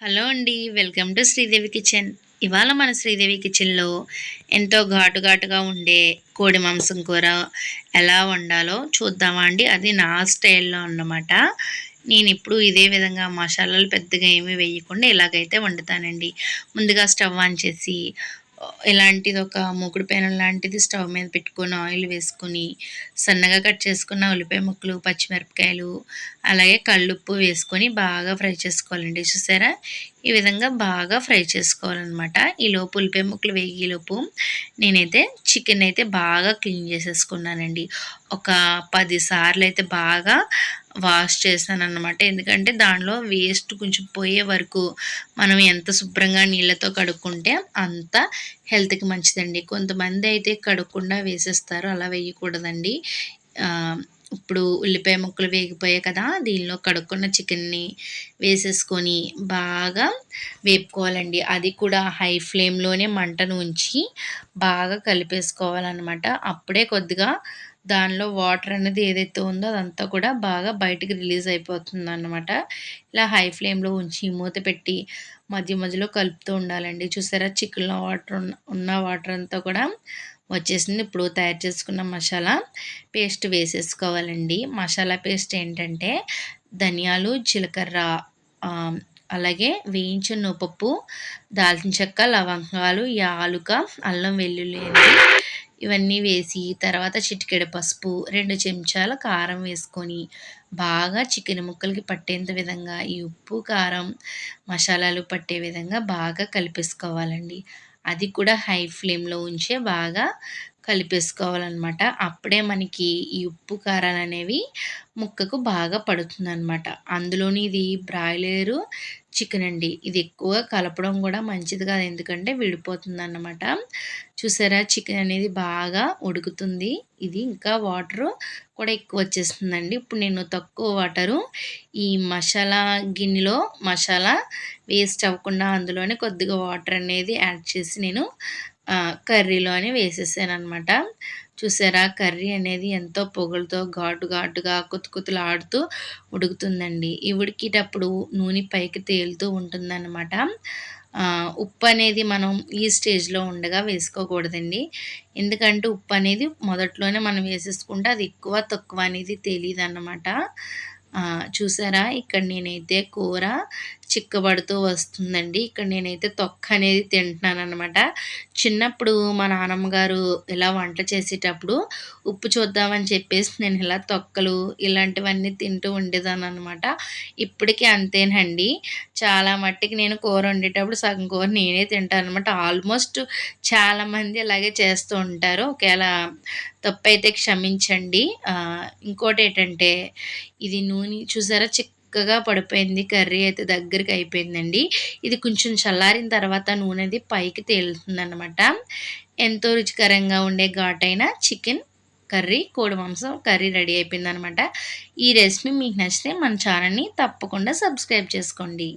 Hello అండి welcome to Sridevi kitchen. ఇవాళ మన శ్రీదేవి కిచెన్లో ఎంతో ఘాటు ఘాటుగా ఉండే కోడి మాంసం కూర ఎలా వండాలో చూద్దామా అండి. అది నా స్టైల్లో అన్నమాట. నేను ఇప్పుడు ఇదే విధంగా మసాలాలు పెద్దగా ఏమీ వేయకుండా ఇలాగైతే వండుతానండి. ముందుగా స్టవ్ ఆన్ చేసి ఇలాంటిది ఒక మూకుడు పేనం లాంటిది స్టవ్ మీద పెట్టుకొని ఆయిల్ వేసుకొని సన్నగా కట్ చేసుకున్న ఉల్లిపాయ ముక్కలు పచ్చిమిరపకాయలు అలాగే కళ్ళుప్పు వేసుకొని బాగా ఫ్రై చేసుకోవాలండి. చూసారా? ఈ విధంగా బాగా ఫ్రై చేసుకోవాలన్నమాట. ఈలోపు ఉల్లిపాయ ముక్కలు వేగేలోపు నేనైతే చికెన్ అయితే బాగా క్లీన్ చేసేసుకున్నానండి. ఒక పది సార్లు అయితే బాగా వాష్ చేశాను అనమాట ఎందుకంటే దానిలో వేస్ట్ కొంచెం పోయే వరకు మనం ఎంత శుభ్రంగా నీళ్ళతో కడుక్కుంటే అంత హెల్త్కి మంచిదండి. కొంతమంది అయితే కడుక్కుండా వేసేస్తారు అలా వేయకూడదండి. ఇప్పుడు ఉల్లిపాయ ముక్కలు వేగిపోయాయి కదా దీనిలో కడుక్కున్న చికెన్ని వేసేసుకొని బాగా వేపుకోవాలండి. అది కూడా హై ఫ్లేమ్లోనే మంటను ఉంచి బాగా కలిపేసుకోవాలన్నమాట. అప్పుడే కొద్దిగా దానిలో వాటర్ అనేది ఏదైతే ఉందో అదంతా కూడా బాగా బయటికి రిలీజ్ అయిపోతుంది అనమాట ఇలా హై ఫ్లేమ్లో ఉంచి మూత పెట్టి మధ్య మధ్యలో కలుపుతూ ఉండాలండి. చూసారా? చికెన్లో వాటర్ ఉన్న వాటర్ అంతా కూడా వచ్చేసింది. ఇప్పుడు తయారు చేసుకున్న మసాలా పేస్ట్ వేసేసుకోవాలండి. మసాలా పేస్ట్ ఏంటంటే ధనియాలు జీలకర్ర అలాగే వేయించిన నువ్వుపప్పు దాల్చిన చెక్క లవంగాలు యాలుక అల్లం వెల్లుల్లి ఇవన్నీ వేసి తర్వాత చిటికెడు పసుపు రెండు చెంచాల కారం వేసుకొని బాగా చికెన్ ముక్కలకి పట్టేంత విధంగా ఈ ఉప్పు కారం మసాలాలు పట్టే విధంగా బాగా కలిపేసుకోవాలండి. అది కూడా హై ఫ్లేమ్లో ఉంచే బాగా కలిపేసుకోవాలన్నమాట. అప్పుడే మనకి ఈ ఉప్పు కారాలు అనేవి ముక్కకు బాగా పడుతుందన్నమాట. అందులోని ఇది బ్రాయిలరు చికెన్ అండి. ఇది ఎక్కువ కలపడం కూడా మంచిది కాదు. ఎందుకంటే విడిపోతుంది అన్నమాట చూసారా? చికెన్ అనేది బాగా ఉడుకుతుంది. ఇది ఇంకా వాటరు కూడా ఎక్కువ వచ్చేస్తుందండి. ఇప్పుడు నేను తక్కువ వాటరు ఈ మసాలా గిన్నెలో మసాలా వేస్ట్ అవ్వకుండా అందులోనే కొద్దిగా వాటర్ అనేది యాడ్ చేసి నేను కర్రీలోనే వేసేసాను అనమాట చూసారా? కర్రీ అనేది ఎంతో పొగలతో ఘాటు ఘాటుగా కుతుకుతులాడుతూ ఆడుతూ ఉడుకుతుందండి. ఈ ఉడికేటప్పుడు నూనె పైకి తేలుతూ ఉంటుందన్నమాట. ఉప్పు అనేది మనం ఈ స్టేజ్లో ఉండగా వేసుకోకూడదండి. ఎందుకంటే ఉప్పు అనేది మొదట్లోనే మనం వేసేసుకుంటే అది ఎక్కువ తక్కువ అనేది తెలియదు అన్నమాట చూసారా? ఇక్కడ నేనైతే కూర చిక్కబడుతూ వస్తుందండి. ఇక్కడ నేనైతే తొక్క అనేది తింటున్నాను అనమాట చిన్నప్పుడు మా నాన్నమ్మ గారు ఇలా వంట చేసేటప్పుడు ఉప్పు చూద్దామని చెప్పేసి నేను ఇలా తొక్కలు ఇలాంటివన్నీ తింటూ ఉండేదాన్ని అనమాట ఇప్పటికీ అంతేనండి. చాలా మట్టికి నేను కూర వండేటప్పుడు సగం కూర నేనే తింటాను అనమాట ఆల్మోస్ట్ చాలామంది అలాగే చేస్తూ ఉంటారు. ఒకవేళ తప్పైతే క్షమించండి. ఇంకోటి ఏంటంటే ఇది నూనె చూసారా? చిక్ చక్కగా పడిపోయింది కర్రీ అయితే దగ్గరికి అయిపోయిందండి. ఇది కొంచెం చల్లారిన తర్వాత నూనెది పైకి తేలుతుందనమాట ఎంతో రుచికరంగా ఉండే ఘాటైన చికెన్ కర్రీ కోడి మాంసం కర్రీ రెడీ అయిపోయిందనమాట ఈ రెసిపీ మీకు నచ్చితే మన ఛానల్ని తప్పకుండా సబ్స్క్రైబ్ చేసుకోండి.